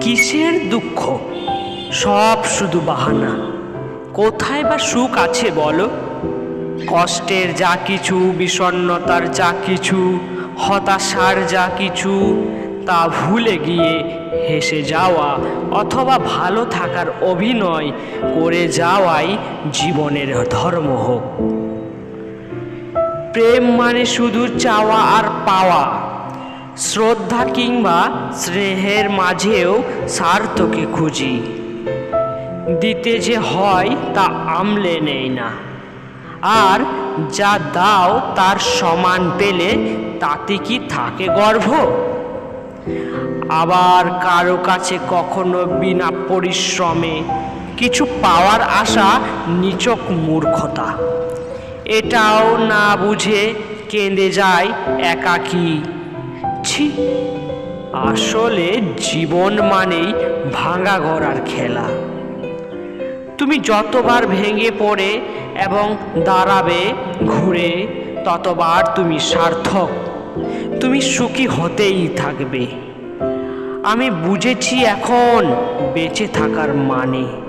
কিসের দুঃখ? সব শুধু বাহানা। কোথায় বা সুখ আছে বলো? কষ্টের যা কিছু, বিষণ্ণতার যা কিছু, হতাশার যা কিছু, তা ভুলে গিয়ে হেসে যাওয়া অথবা ভালো থাকার অভিনয় করে যাওয়াই জীবনের ধর্ম হোক। প্রেম মানে শুধু চাওয়া আর পাওয়া। শ্রদ্ধা কিংবা স্নেহের মাঝেও স্বার্থকে খুঁজি। দিতে যে হয় তা আমলে নেই না। আর যা দাও তার সমান পেলে তাতে কি থাকে গর্ব আবার কারও কাছে কখনো বিনা পরিশ্রমে কিছু পাওয়ার আশা নিচক মূর্খতা। এটাও না বুঝে কেঁদে যায় একাকী ছি আসলে জীবন মানেই ভাঙা গড়ার খেলা। তুমি যতবার ভেঙে পড়ে এবং দাঁড়াবে ঘুরে, ততবার তুমি সার্থক। তুমি সুখী হতেই থাকবে। আমি বুঝেছি এখন বেঁচে থাকার মানে।